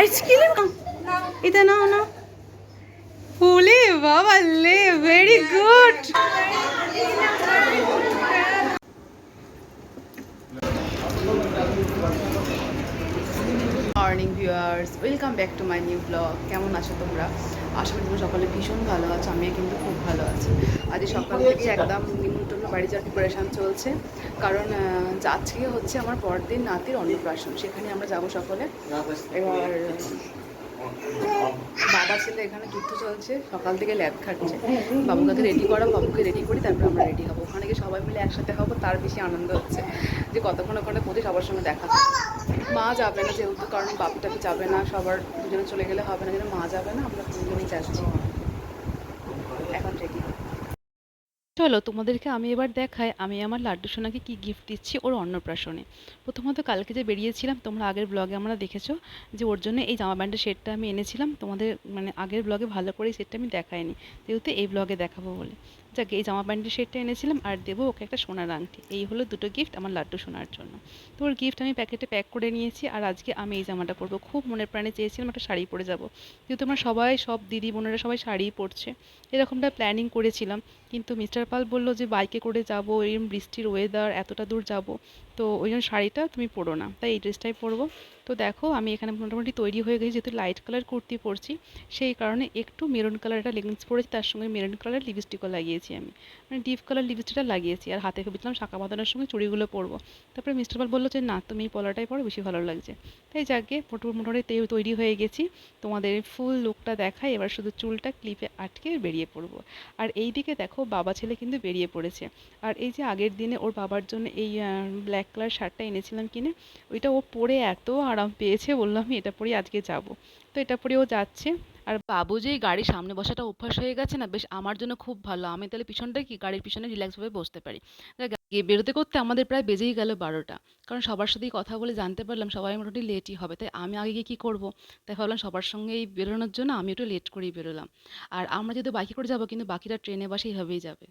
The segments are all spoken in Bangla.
আইসক্রিম এটা নাও না ওলে বাবা, লে very good morning viewers welcome back to my new blog কেমন আছো তোমরা? আশা করি তোমরা সকলে ভীষণ ভালো আছো আমি কিন্তু খুব ভালো আছি। আজ সকাল থেকে একদম নিমন্ত্রণ বাড়ি যাওয়ার প্রিপারেশান চলছে। কারণ আজকে হচ্ছে আমার পরদিন নাতির অন্নপ্রাশন সেখানে আমরা যাব সকলে। এবার বাবা ছেলে এখানে যুদ্ধ চলছে সকাল থেকে ল্যাব খাটছে বাবুকে রেডি করা বাবুকে রেডি করি তারপর আমরা রেডি হব। ওখানে গিয়ে সবাই মিলে একসাথে হব তার বেশি আনন্দ হচ্ছে। যে কতক্ষণ ওখানে প্রতি সবার সঙ্গে দেখা। মা যাবে না যেহেতু, কারণ বাপিটাকে যাবে না, সবার দুজনে চলে গেলে হবে না, যেন মা যাবে না, আমরা দুজনেই যাচ্ছি। এখন রেডি চলো, তোমাদেরকে আমি এবার দেখাই, আমি আমার লাড্ডু সোনাকে কী গিফট দিচ্ছি ওর অন্নপ্রাশনে। প্রথমত কালকে যে বেরিয়েছিলাম, তোমরা আগের ব্লগে আমরা দেখেছ যে ওর জন্য এই জামা প্যান্টের সেটটা আমি এনেছিলাম। তোমাদের মানে আগের ব্লগে ভালো করে এই সেটটা আমি দেখাইনি, যেহেতু এই ব্লগে দেখাবো বলে। যাক এই জামা প্যান্টের সেটটা এনেছিলাম, আর দেবো ওকে একটা সোনার আংটি। এই হলো দুটো গিফট আমার লাড্ডু সোনার জন্য। তো ওর গিফট আমি প্যাকেটে প্যাক করে নিয়েছি, আর আজকে আমি এই জামাটা পরবো। খুব মনের প্রাণে চেয়েছিলাম একটা শাড়ি পরে যাব। যেহেতু আমরা সবাই, সব দিদি বোনেরা সবাই শাড়ি পরছে, এরকমটা প্ল্যানিং করেছিলাম। কিন্তু মিস্টার পাল বলল যে বাইকে করে যাব, এরম বৃষ্টির ওয়েদার এতটা দূর যাব। তো ওই জন্য শাড়িটা তুমি পরো না। তাই এই ড্রেসটাই পরবো। তো দেখো, আমি এখানে মোটামুটি তৈরি হয়ে গেছি, যেহেতু লাইট কালার কুর্তি পরছি, সেই কারণে একটু মেরুন কালার একটা লেগিংস পরেছি, তার সঙ্গে মেরুন কালার লিপস্টিকও লাগিয়েছি আমি। মানে ডিপ কালার লিপস্টিকটা লাগিয়েছি, আর হাতে ভেবেছিলাম শাঁকা বাঁধানোর সঙ্গে চুড়িগুলো পরবো। তারপরে মিস্টার পাল বলল যে, না, তুমি এই পলাটাই পরো, বেশি ভালো লাগছে। তাই যাকে মোটো মোটামুটি তৈরি হয়ে গেছি, তোমাদের ফুল লুকটা দেখাই, এবার শুধু চুলটা ক্লিপে আটকে বেরিয়ে পড়ব। আর এই দিকে দেখো, বাবা ছেলে কিন্তু বেরিয়ে পড়েছে। আর এই যে আগের দিনে ওর বাবার জন্য এই ব্ল্যাক কালার শার্টটা এনেছিলাম কিনে, ওইটা ও পরে এত আরাম পেয়েছে বললাম আমি এটা পরেই আজকে যাব। তো এটা পরে ও যাচ্ছে। আর বাবু যে এই গাড়ির সামনে বসাটা অভ্যাস হয়ে গেছে না, বেশ আমার জন্য খুব ভালো। আমি তাহলে পিছনটা কি, গাড়ির পিছনে রিল্যাক্সভাবে বসতে পারি। বেরোতে করতে আমাদের প্রায় বেজেই গেল বারোটা। কারণ সবার সাথেই কথা বলে জানতে পারলাম সবাই মোটামুটি লেটই হবে। তাই আমি আগে গিয়ে কী করব? তাই ভাবলাম সবার সঙ্গেই বেরোনোর জন্য আমি একটু লেট করেই বেরোলাম। আর আমরা যেহেতু বাইকে করে যাব, কিন্তু বাকিরা ট্রেনে বাসে এইভাবেই যাবে।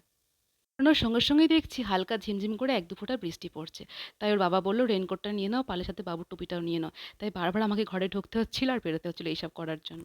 বেরোনোর সঙ্গে সঙ্গেই দেখছি হালকা ঝিমঝিম করে এক দু ফোঁটা বৃষ্টি পড়ছে। তাই ওর বাবা বলল রেনকোটটা নিয়ে নাও, পালের সাথে বাবুর টুপিটাও নিয়ে নাও। তাই বারবার আমাকে ঘরে ঢুকতে হচ্ছিল আর বেরোতে হচ্ছিল এইসব করার জন্য।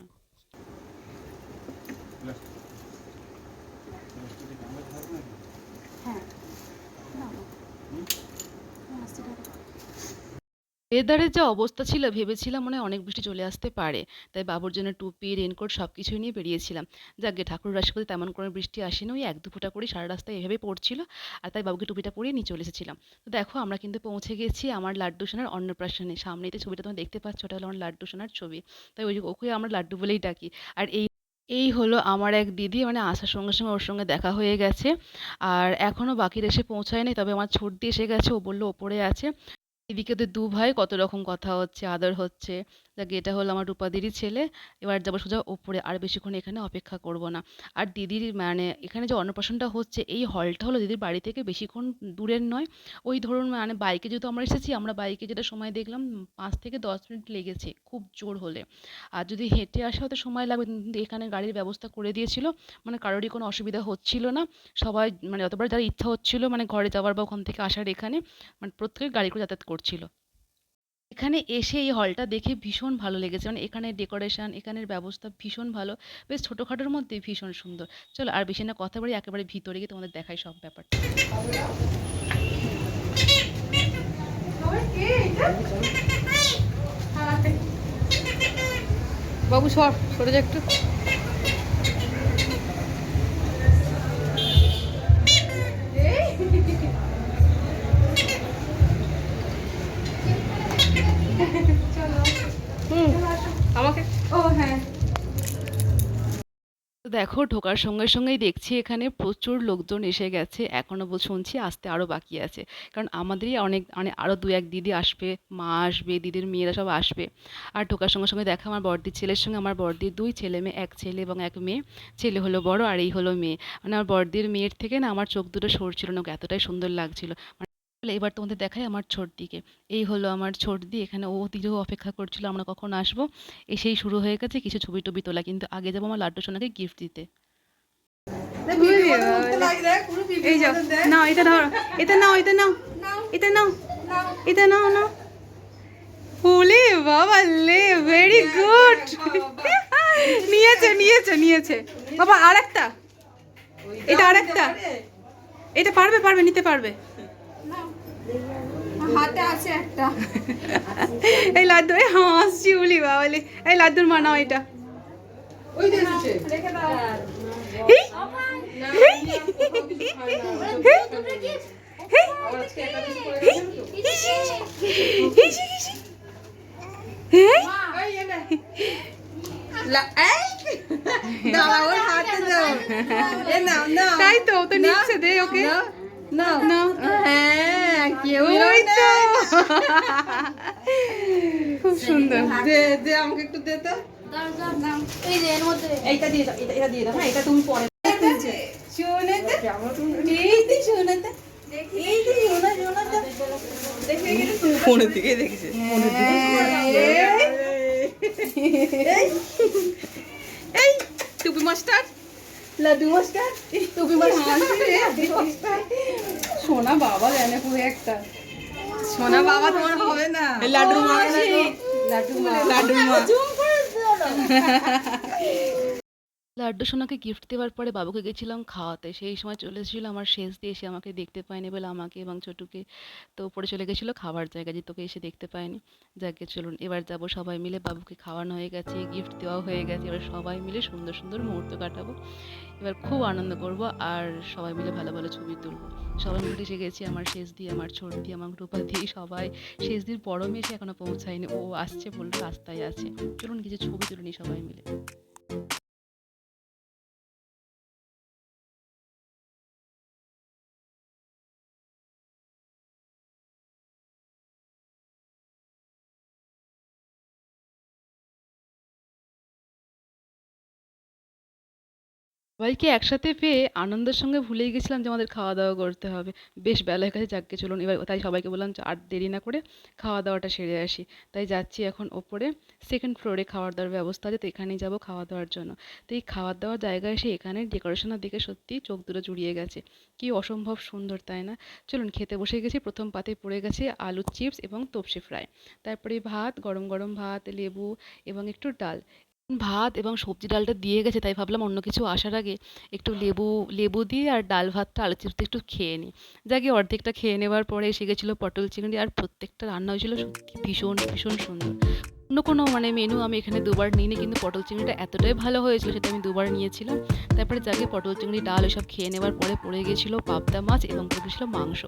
ওয়েদারের যা অবস্থা ছিল, ভেবেছিলাম মনে অনেক বৃষ্টি চলে আসতে পারে। তাই বাবুর জন্য টুপি রেনকোট সব কিছুই নিয়ে বেরিয়েছিলাম। যাকে ঠাকুর আশীর্বাদে তেমন কোনো বৃষ্টি আসেনি। ওই এক দু ফোঁটা করে সারা রাস্তায় এভাবেই পড়ছিল আর তাই বাবুকে টুপিটা পরিয়ে নিয়ে চলে এসেছিলাম। তো দেখো, আমরা কিন্তু পৌঁছে গেছি আমার লাড্ডু সোনার অন্নপ্রাশনে। সামনেই তো ছবিটা তোমরা দেখতে পাচ্ছ, ওটা হলো আমার লাড্ডু সোনার ছবি। তাই ওই ওকে আমরা লাড্ডু বলেই ডাকি। আর এই এই হলো আমার এক দিদি মানে আসার সঙ্গে সঙ্গে ওর সঙ্গে দেখা হয়ে গেছে। আর এখনও বাকিরা এসে পৌঁছায়নি, তবে আমার ছোট দিয়ে এসে গেছে, ও বলল ওপরে আছে। এদিকে তো দু ভাই কত রকম কথা হচ্ছে আদর হচ্ছে। দেখ এটা হলো আমার রূপাদিরই ছেলে। এবার যাব সোজা ওপরে, আর বেশিক্ষণ এখানে অপেক্ষা করব না। আর দিদির মানে এখানে যে অন্নপ্রাশনটা হচ্ছে, এই হলটা হলো দিদির বাড়ি থেকে বেশিক্ষণ দূরের নয়। ওই ধরুন মানে বাইকে যেহেতু আমরা এসেছি, আমরা বাইকে যেটা সময় দেখলাম, পাঁচ থেকে দশ মিনিট লেগেছে, খুব জোর হলে। আর যদি হেঁটে আসা হয়তো সময় লাগবে কিন্তু এখানে গাড়ির ব্যবস্থা করে দিয়েছিল মানে কারোরই কোনো অসুবিধা হচ্ছিল না। সবাই মানে যতবার যার ইচ্ছা হচ্ছিল মানে ঘরে যাওয়ার বা ওখান থেকে আসার এখানে মানে প্রত্যেকের গাড়ি করে যাতায়াত করছিল। এখানে এসে এই হলটা দেখে ভীষণ ভালো লেগেছে। মানে এখানে ডেকোরেশন এখানের ব্যবস্থা ভীষণ ভালো। বেশ ছোটোখাটোর মধ্যে ভীষণ সুন্দর। চলো আর বেশি না কথা বলি, একেবারে ভিতরে গিয়ে তোমাদের দেখাই সব ব্যাপারটা। বাবু সর, সরে যা একটু। তো দেখো, ঢোকার সঙ্গে সঙ্গেই দেখছি এখানে প্রচুর লোকজন এসে গেছে। এখনও বল শুনছি, আসতে আরও বাকি আছে। কারণ আমাদেরই অনেক মানে আরও দু এক দিদি আসবে, মা আসবে, দিদির মেয়েরা সব আসবে। আর ঢোকার সঙ্গে সঙ্গে দেখা, আমার বড়দির ছেলের সঙ্গে আমার বড়দির দুই ছেলে মেয়ে, এক ছেলে এবং এক মেয়ে। ছেলে হলো বড় আর এই হলো মেয়ে। মানে আমার বড়দির মেয়ের থেকে না, আমার চোখ দুটো সরছিল না এতটাই সুন্দর লাগছিল। মানে এবার তোমাদের দেখাই আমার ছোট দিকে। এই হলো আমার ছোট দি, এখানে ও দিদিও অপেক্ষা করছিল, আমরা কখন আসব? এসেই শুরু হয়ে গেছে কিছু ছবি টবি তোলা, কিন্তু আগে যাব আমার লাড্ডু সোনাকে গিফট দিতে। এই এটা নাও এটা নাও এটা নাও এটা নাও এটা নাও নাও। ওলে বাবা, লে ভেরি গুড নিয়েছে নিয়েছে নিয়েছে। বাবা আর একটা এটা আর একটা এটা পারবে পারবে, নিতে পারবে। হাতে আছে একটা। এই লাড্ডু এই হাসছি বলি বাবালি এই লাড্ডুর মা নাও এটা। ওই রেখে দাও। নে। তাই তো তো নিচ্ছে দে ওকে। নাও না হ্যাঁ কেউ ওই তো খুব সুন্দর দে দে আমাকে একটু দে তো। এই যে এইটা দিয়ে দাও এটা এটা দিয়ে দাও হ্যাঁ এটা তুমি পরে শোনে এই তো শোনে তো এই তো শোনা শোনা তো দেখে গেছে ফোনের দিকে দেখেছে। এই টুপি মাস্টার। লাড্ডু মাস্টার টুপি মাস্টার। সোনা বাবা জানে পুরো একটা। সোনা বাবা তোমার হবে না। এই লাড্ডুর মা লাড্ডু মা। লাড্ডুর মা। লাড্ডু সোনাকে গিফট দেওয়ার পরে বাবুকে গেছিলাম খাওয়াতে। সেই সময় চলে এসেছিল আমার শেষ দিয়ে এসে আমাকে দেখতে পায়নি বলে আমাকে এবং ছোটুকে তো পরে চলে গেছিল খাবার জায়গা যে তোকে এসে দেখতে পায়নি। যাকে চলুন এবার যাব সবাই মিলে, বাবুকে খাওয়ানো হয়ে গেছে গিফট দেওয়া হয়ে গেছে, এবার সবাই মিলে সুন্দর সুন্দর মুহূর্ত কাটাবো। এবার খুব আনন্দ করব আর সবাই মিলে ভালো ভালো ছবি তুলবো। সবাই মিলে এসে গেছি আমার শেষ দিয়ে, আমার ছোট দিয়ে, আমার রূপা দিয়ে, সবাই শেষ দিন বড় মেয়ে এসে এখনও পৌঁছায়নি, ও আসছে বলল রাস্তায় আছে। চলুন কিছু ছবি তুলে সবাই মিলে। সবাইকে একসাথে পেয়ে আনন্দের সঙ্গে ভুলেই গেছিলাম যে আমাদের খাওয়া দাওয়া করতে হবে। বেশ বেলা হয়ে গেছে যাকে চলুন, এবার তাই সবাইকে বললাম যে আর দেরি না করে খাওয়া দাওয়াটা সেরে আসি। তাই যাচ্ছি এখন ওপরে সেকেন্ড ফ্লোরে খাওয়ার দাওয়ার ব্যবস্থা আছে, তো এখানেই যাব খাওয়া দাওয়ার জন্য। তো এই খাওয়ার দাওয়ার জায়গায় এসে এখানে ডেকোরেশনের দিকে সত্যি চোখ দুটো জুড়িয়ে গেছে। কি অসম্ভব সুন্দর, তাই না? চলুন, খেতে বসে গেছি। প্রথম পাতে পড়ে গেছে আলুর চিপস এবং তপসি ফ্রাই তারপরে ভাত, গরম গরম ভাত, লেবু এবং একটু ডাল। ভাত এবং সবজি ডালটা দিয়ে গেছে তাই ভাবলাম অন্য কিছু আসার আগে একটু লেবু লেবু দিয়ে আর ডাল ভাতটা আলু চিপসটা একটু খেয়ে নিই। যাকে অর্ধেকটা খেয়ে নেবার পরে এসে গেছিল পটল চিংড়ি আর প্রত্যেকটা রান্না হয়েছিল সত্যি ভীষণ ভীষণ সুন্দর। অন্য কোনো মানে মেনু আমি এখানে দুবার নিইনি কিন্তু পটল চিংড়িটা এতটাই ভালো হয়েছিল সেটা আমি দুবার নিয়েছিলাম। তারপরে যাকে পটল চিংড়ি ডাল এসব খেয়ে নেবার পরে পড়ে গেছিল পাবদা মাছ এবং পড়ে গেছিল মাংস।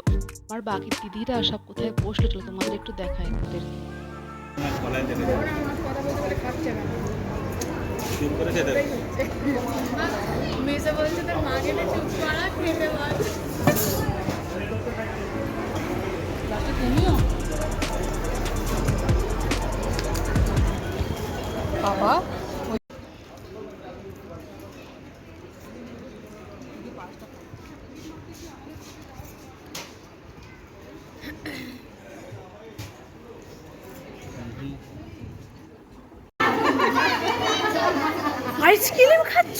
আর বাকি দিদিরা সব কোথায় বসল চলো তোমাদের একটু দেখায় ওদেরকে চুপ করে খেতে হবে। মেসে বলছে তোর মা গেলে চুপ করা খেতে বল বাবা আইসক্রিম খাচ্ছ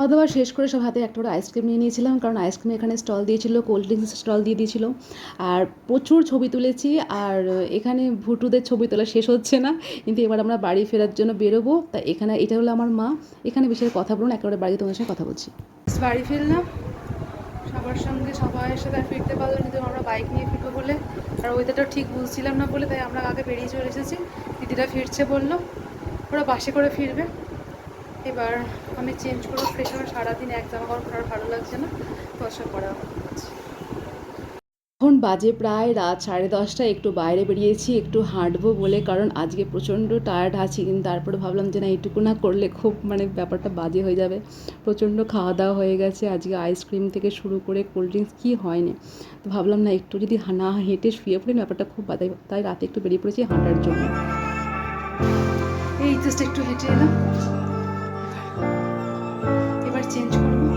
খাওয়া দাওয়া শেষ করে সব হাতে একটা আইসক্রিম নিয়ে নিয়েছিলাম, কারণ আইসক্রিম এখানে স্টল দিয়েছিল কোল্ড ড্রিঙ্কস স্টল দিয়ে দিয়েছিল। আর প্রচুর ছবি তুলেছি, আর এখানে ভুটুদের ছবি তোলা শেষ হচ্ছে না, কিন্তু এবার আমরা বাড়ি ফেরার জন্য বেরোবো। তা এখানে, এটা হলো আমার মা। এখানে আর কথা বলুন, একেবারে বাড়িতে তোমাদের সঙ্গে কথা বলছি। বাড়ি ফিরলাম। সবার সঙ্গে সবাইয়ের সাথে আর ফিরতে পারল কিন্তু আমরা বাইক নিয়ে ফিরবো বলে। আর ওয়েদারটা ঠিক বুঝছিলাম না বলে, তাই আমরা আগে বেরিয়ে চলে এসেছি। দিদিরা ফিরছে বলল, ওরা বাসে করে ফিরবে। এবার আমি চেঞ্জ করব ফ্রেশ সারাদিন এক জামা কাপড় পরার ভালো লাগছে না, তো আশা করা। এখন বাজে প্রায় রাত সাড়ে দশটা, একটু বাইরে বেরিয়েছি, একটু হাঁটবো বলে, কারণ আজকে প্রচণ্ড টায়ার্ড আছি। কিন্তু তারপরে ভাবলাম যে না, এইটুকু না করলে খুব মানে ব্যাপারটা বাজে হয়ে যাবে। প্রচণ্ড খাওয়া দাওয়া হয়ে গেছে। আজকে আইসক্রিম থেকে শুরু করে কোল্ড ড্রিঙ্কস কী হয়নি। তো ভাবলাম না, একটু যদি না হেঁটে শুয়ে পড়ি, ব্যাপারটা খুব বাজে। তাই রাতে একটু বেরিয়ে পড়েছি হাঁটার জন্য। এই জাস্ট একটু হেঁটে এলাম। এবার চেঞ্জ করব।